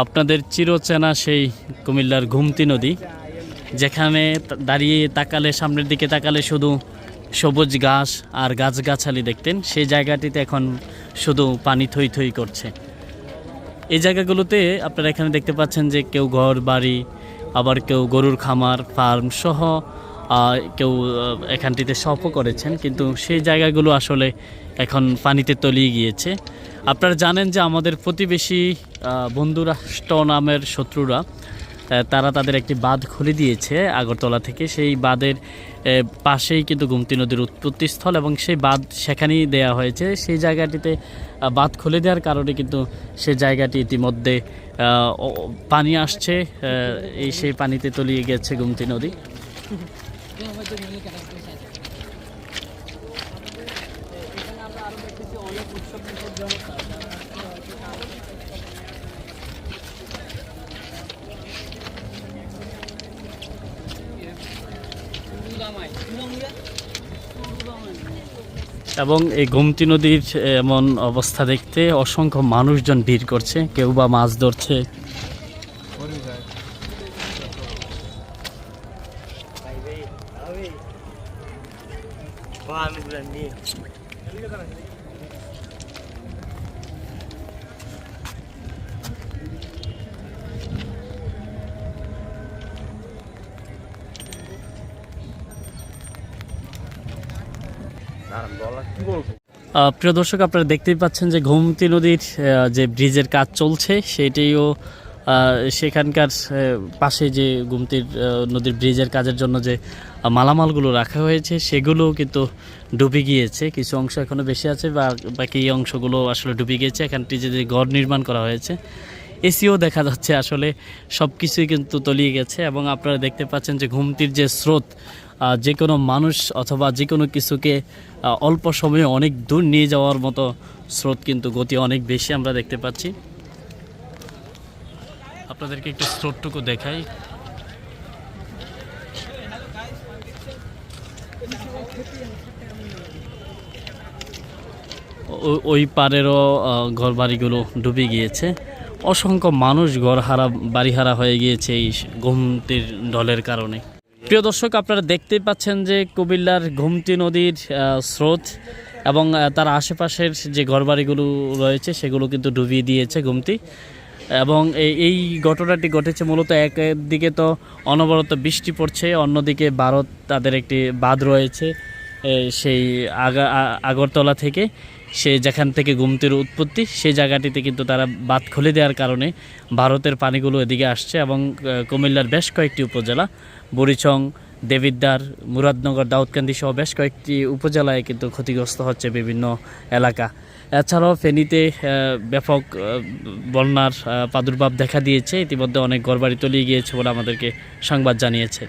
আপনাদের চিরচেনা সেই কুমিল্লার ঘুমতি নদী, যেখানে দাঁড়িয়ে তাকালে, সামনের দিকে তাকালে শুধু সবুজ ঘাস আর গাছগাছালি দেখতেন, সেই জায়গাটিতে এখন শুধু পানি থই থই করছে। এই জায়গাগুলোতে আপনারা এখানে দেখতে পাচ্ছেন যে কেউ ঘর, বাড়ি, আবার কেউ গরুর খামার ফার্ম সহ কেউ এখানটিতে শপও করেছেন, কিন্তু সেই জায়গাগুলো আসলে এখন পানিতে তলিয়ে গিয়েছে। আপনারা জানেন যে আমাদের প্রতিবেশী বন্ধুরাষ্ট্র নামের শত্রুরা তারা তাদের একটি বাঁধ খুলে দিয়েছে আগরতলা থেকে। সেই বাঁধের পাশেই কিন্তু গুমতি নদীর উৎপত্তিস্থল এবং সেই বাঁধ সেখানেই দেয়া হয়েছে। সেই জায়গাটিতে বাঁধ খুলে দেওয়ার কারণে কিন্তু সেই জায়গাটি ইতিমধ্যে পানি আসছে এই সেই পানিতে তলিয়ে গেছে গুমতি নদী। এবং এই গোমতী নদীর এমন অবস্থা দেখতে অসংখ্য মানুষজন ভিড় করছে, কেউ বা মাছ ধরছে। প্রিয় দর্শক আপনারা দেখতেই পাচ্ছেন যে গোমতী নদীর যে ব্রিজের কাজ চলছে সেটিও সেখানকার পাশে যে গুমতির নদীর ব্রিজের কাজের জন্য যে মালামালগুলো রাখা হয়েছে সেগুলো কিন্তু ডুবে গিয়েছে। কিছু অংশ এখনও বেশি আছে, বা বাকি অংশগুলো আসলে ডুবে গিয়েছে। এখানটি যে ঘর নির্মাণ করা হয়েছে, এসিও দেখা যাচ্ছে আসলে সব কিছুই কিন্তু তলিয়ে গেছে এবং আপনারা দেখতে পাচ্ছেন যে ঘুমটির যে স্রোত যে কোনো মানুষ অথবা যে কোনো কিছুকে অল্প সময়ে অনেক দূর নিয়ে যাওয়ার মতো স্রোত কিন্তু গতি অনেক বেশি আমরা দেখতে পাচ্ছি। আপনাদেরকে একটু স্রোতটুকু দেখাই। ওই পারেরও আহ, ঘরবাড়িগুলো ডুবে গিয়েছে। অসংখ্য মানুষ ঘরহারা বাড়িহারা হয়ে গিয়েছে এই ঘুমটির ঢলের কারণে। প্রিয় দর্শক আপনারা দেখতেই পাচ্ছেন যে কুমিল্লার ঘুমতি নদীর স্রোত এবং তার আশেপাশের যে ঘরবাড়িগুলো রয়েছে সেগুলো কিন্তু ডুবিয়ে দিয়েছে ঘুমটি। এবং এই ঘটনাটি ঘটেছে মূলত একদিকে তো অনবরত বৃষ্টি পড়ছে, অন্যদিকে ভারত তাদের একটি বাঁধ রয়েছে সেই আগা আগরতলা থেকে। সে যেখান থেকে গুমতির উৎপত্তি সেই জায়গাটিতে কিন্তু তারা বাঁধ খুলে দেওয়ার কারণে ভারতের পানিগুলো এদিকে আসছে এবং কুমিল্লার বেশ কয়েকটি উপজেলা, বুড়িচং দেবিদ্দার মুরাদনগর, দাউদকান্দি সহ বেশ কয়েকটি উপজেলায় কিন্তু ক্ষতিগ্রস্ত হচ্ছে বিভিন্ন এলাকা। এছাড়াও ফেনীতে ব্যাপক বন্যার প্রাদুর্ভাব দেখা দিয়েছে। ইতিমধ্যে অনেক ঘরবাড়ি তলিয়ে গিয়েছে বলে আমাদেরকে সংবাদ জানিয়েছে।